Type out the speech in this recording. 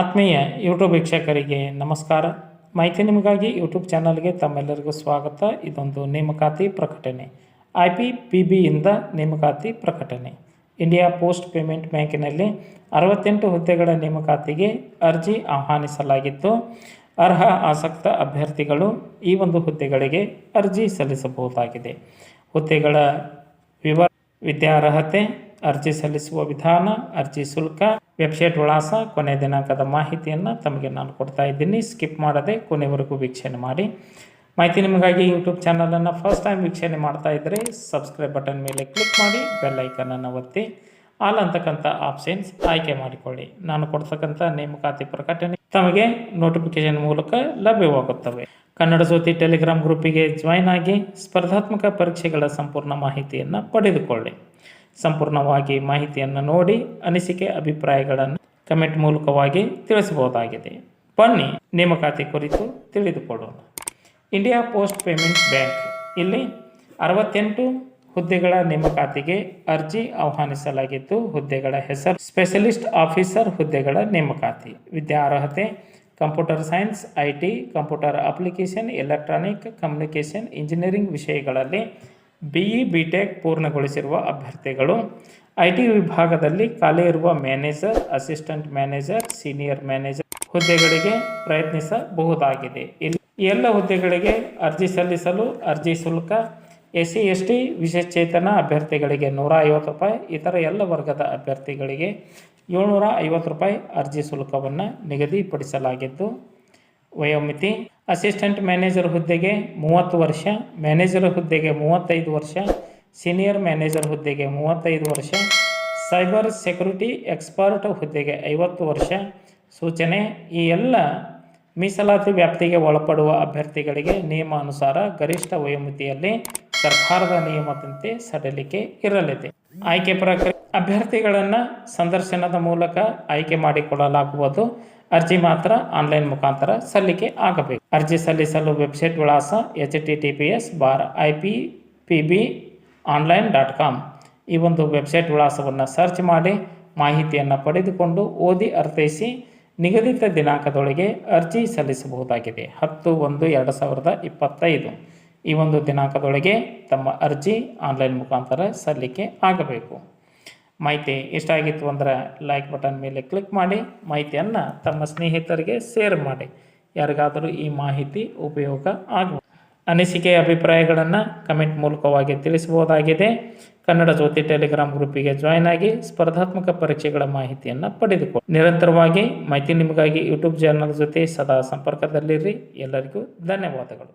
ಆತ್ಮೀಯ ಯೂಟ್ಯೂಬ್ ವೀಕ್ಷಕರಿಗೆ ನಮಸ್ಕಾರ. ಮಾಹಿತಿ ನಿಮಗಾಗಿ ಯೂಟ್ಯೂಬ್ ಚಾನಲ್ಗೆ ತಮ್ಮೆಲ್ಲರಿಗೂ ಸ್ವಾಗತ. ಇದೊಂದು ನೇಮಕಾತಿ ಪ್ರಕಟಣೆ. ಐ ಪಿ ಪಿ ಬಿಯಿಂದ ನೇಮಕಾತಿ ಪ್ರಕಟಣೆ. ಇಂಡಿಯಾ ಪೋಸ್ಟ್ ಪೇಮೆಂಟ್ ಬ್ಯಾಂಕಿನಲ್ಲಿ ಅರವತ್ತೆಂಟು ಹುದ್ದೆಗಳ ನೇಮಕಾತಿಗೆ ಅರ್ಜಿ ಆಹ್ವಾನಿಸಲಾಗಿದ್ದು ಅರ್ಹ, ಆಸಕ್ತ ಅಭ್ಯರ್ಥಿಗಳು ಈ ಒಂದು ಹುದ್ದೆಗಳಿಗೆ ಅರ್ಜಿ ಸಲ್ಲಿಸಬಹುದಾಗಿದೆ. ಹುದ್ದೆಗಳ ವಿವರ, ವಿದ್ಯಾರ್ಹತೆ, ಅರ್ಜಿ ಸಲ್ಲಿಸುವ ವಿಧಾನ, ಅರ್ಜಿ ಶುಲ್ಕ ವೆಬ್ಸೈಟ್ ವಿಳಾಸ, ಕೊನೆ ದಿನಾಂಕದ ಮಾಹಿತಿಯನ್ನು ತಮಗೆ ನಾನು ಕೊಡ್ತಾ ಇದ್ದೀನಿ. ಸ್ಕಿಪ್ ಮಾಡದೆ ಕೊನೆವರೆಗೂ ವೀಕ್ಷಣೆ ಮಾಡಿ. ಮಾಹಿತಿ ನಿಮಗಾಗಿ ಯೂಟ್ಯೂಬ್ ಚಾನಲನ್ನು ಫಸ್ಟ್ ಟೈಮ್ ವೀಕ್ಷಣೆ ಮಾಡ್ತಾ ಇದ್ದರೆ ಸಬ್ಸ್ಕ್ರೈಬ್ ಬಟನ್ ಮೇಲೆ ಕ್ಲಿಕ್ ಮಾಡಿ, ಬೆಲ್ ಐಕನನ್ನು ಒತ್ತಿ. ಆಲ್ ಅಂತಕ್ಕಂಥ ಆಪ್ಷನ್ಸ್ ಆಯ್ಕೆ ಮಾಡಿಕೊಳ್ಳಿ. ನಾನು ಕೊಡ್ತಕ್ಕಂಥ ನೇಮಕಾತಿ ಪ್ರಕಟಣೆ ತಮಗೆ ನೋಟಿಫಿಕೇಶನ್ ಮೂಲಕ ಲಭ್ಯವಾಗುತ್ತವೆ. ಕನ್ನಡ ಜ್ಯೋತಿ ಟೆಲಿಗ್ರಾಮ್ ಗ್ರೂಪಿಗೆ ಜಾಯ್ನ್ ಆಗಿ ಸ್ಪರ್ಧಾತ್ಮಕ ಪರೀಕ್ಷೆಗಳ ಸಂಪೂರ್ಣ ಮಾಹಿತಿಯನ್ನು ಪಡೆದುಕೊಳ್ಳಿ. ಸಂಪೂರ್ಣವಾಗಿ ಮಾಹಿತಿಯನ್ನು ನೋಡಿ ಅನಿಸಿಕೆ ಅಭಿಪ್ರಾಯಗಳನ್ನು ಕಮೆಂಟ್ ಮೂಲಕವಾಗಿ ತಿಳಿಸಬಹುದಾಗಿದೆ. ಬನ್ನಿ, ನೇಮಕಾತಿ ಕುರಿತು ತಿಳಿದುಕೊಳ್ಳೋಣ. ಇಂಡಿಯಾ ಪೋಸ್ಟ್ ಪೇಮೆಂಟ್ ಬ್ಯಾಂಕ್ ಇಲ್ಲಿ ಅರವತ್ತೆಂಟು ಹುದ್ದೆಗಳ ನೇಮಕಾತಿಗೆ ಅರ್ಜಿ ಆಹ್ವಾನಿಸಲಾಗಿದ್ದು, ಹುದ್ದೆಗಳ ಹೆಸರು, ಸ್ಪೆಷಲಿಸ್ಟ್ ಆಫೀಸರ್ ಹುದ್ದೆಗಳ ನೇಮಕಾತಿ ವಿದ್ಯಾರ್ಹತೆ computer science, I computer application, electronic communication engineering ವಿಷಯಗಳಲ್ಲಿ ಬಿ ಇ ಬಿ ಟೆಕ್ ಪೂರ್ಣಗೊಳಿಸಿರುವ ಅಭ್ಯರ್ಥಿಗಳು. ಐ ಟಿ ವಿಭಾಗದಲ್ಲಿ ಖಾಲಿ ಇರುವ manager, assistant manager, senior manager ಹುದ್ದೆಗಳಿಗೆ ಪ್ರಯತ್ನಿಸಬಹುದಾಗಿದೆ. ಇಲ್ಲಿ ಎಲ್ಲ ಹುದ್ದೆಗಳಿಗೆ ಅರ್ಜಿ ಸಲ್ಲಿಸಲು ಅರ್ಜಿ ಶುಲ್ಕ ಎಸ್ ಸಿ ಎಸ್ ಟಿ ವಿಶೇಷಚೇತನ ಅಭ್ಯರ್ಥಿಗಳಿಗೆ ನೂರ ಐವತ್ತು ರೂಪಾಯಿ, ಇತರ ಎಲ್ಲ ವರ್ಗದ ಅಭ್ಯರ್ಥಿಗಳಿಗೆ ಏಳ್ನೂರ ಐವತ್ತು ರೂಪಾಯಿ ಅರ್ಜಿ ಶುಲ್ಕವನ್ನು ನಿಗದಿಪಡಿಸಲಾಗಿದ್ದು ವಯೋಮಿತಿ, ಅಸಿಸ್ಟೆಂಟ್ ಮ್ಯಾನೇಜರ್ ಹುದ್ದೆಗೆ ಮೂವತ್ತು ವರ್ಷ, ಮ್ಯಾನೇಜರ್ ಹುದ್ದೆಗೆ ಮೂವತ್ತೈದು ವರ್ಷ, ಸೀನಿಯರ್ ಮ್ಯಾನೇಜರ್ ಹುದ್ದೆಗೆ ಮೂವತ್ತೈದು ವರ್ಷ, ಸೈಬರ್ ಸೆಕ್ಯೂರಿಟಿ ಎಕ್ಸ್ಪರ್ಟ್ ಹುದ್ದೆಗೆ ಐವತ್ತು ವರ್ಷ. ಸೂಚನೆ, ಈ ಎಲ್ಲ ಮೀಸಲಾತಿ ವ್ಯಾಪ್ತಿಗೆ ಒಳಪಡುವ ಅಭ್ಯರ್ಥಿಗಳಿಗೆ ನಿಯಮಾನುಸಾರ ಗರಿಷ್ಠ ವಯೋಮಿತಿಯಲ್ಲಿ ಸರ್ಕಾರದ ನಿಯಮದಂತೆ ಸಡಿಲಿಕೆ ಇರಲಿದೆ. ಆಯ್ಕೆ ಪ್ರಕ್ರಿಯೆ ಅಭ್ಯರ್ಥಿಗಳನ್ನು ಸಂದರ್ಶನದ ಮೂಲಕ ಆಯ್ಕೆ ಮಾಡಿಕೊಳ್ಳಲಾಗುವುದು. ಅರ್ಜಿ ಮಾತ್ರ ಆನ್ಲೈನ್ ಮುಖಾಂತರ ಸಲ್ಲಿಕೆ ಆಗಬೇಕು. ಅರ್ಜಿ ಸಲ್ಲಿಸಲು ವೆಬ್ಸೈಟ್ ವಿಳಾಸ H T T P S bar I P P B online dot com. ಈ ಒಂದು ವೆಬ್ಸೈಟ್ ವಿಳಾಸವನ್ನು ಸರ್ಚ್ ಮಾಡಿ ಮಾಹಿತಿಯನ್ನು ಪಡೆದುಕೊಂಡು ಓದಿ ಅರ್ಥೈಸಿ ನಿಗದಿತ ದಿನಾಂಕದೊಳಗೆ ಅರ್ಜಿ ಸಲ್ಲಿಸಬಹುದಾಗಿದೆ. ಹತ್ತು ಒಂದು ಎರಡು ಸಾವಿರದ ಇಪ್ಪತ್ತೈದು. ಈ ಒಂದು ದಿನಾಂಕದೊಳಗೆ ತಮ್ಮ ಅರ್ಜಿ ಆನ್ಲೈನ್ ಮುಖಾಂತರ ಸಲ್ಲಿಕೆ ಆಗಬೇಕು. ಮಾಹಿತಿ ಇಷ್ಟ ಆಗಿತ್ತು ಅಂದರೆ ಲೈಕ್ ಬಟನ್ ಮೇಲೆ ಕ್ಲಿಕ್ ಮಾಡಿ, ಮಾಹಿತಿಯನ್ನು ತಮ್ಮ ಸ್ನೇಹಿತರಿಗೆ ಶೇರ್ ಮಾಡಿ. ಯಾರಿಗಾದರೂ ಈ ಮಾಹಿತಿ ಉಪಯೋಗ ಆಗುವ ಅನಿಸಿಕೆ, ಅಭಿಪ್ರಾಯಗಳನ್ನು ಕಮೆಂಟ್ ಮೂಲಕವಾಗಿ ತಿಳಿಸಬಹುದಾಗಿದೆ. ಕನ್ನಡ ಜ್ಯೋತಿ ಟೆಲಿಗ್ರಾಮ್ ಗ್ರೂಪಿಗೆ ಜಾಯ್ನ್ ಆಗಿ ಸ್ಪರ್ಧಾತ್ಮಕ ಪರೀಕ್ಷೆಗಳ ಮಾಹಿತಿಯನ್ನು ಪಡೆದುಕೊಳ್ಳಿ ನಿರಂತರವಾಗಿ ಮಾಹಿತಿ ನಿಮಗಾಗಿ ಯೂಟ್ಯೂಬ್ ಚಾನಲ್ ಜೊತೆ ಸದಾ ಸಂಪರ್ಕದಲ್ಲಿರಿ. ಎಲ್ಲರಿಗೂ ಧನ್ಯವಾದಗಳು.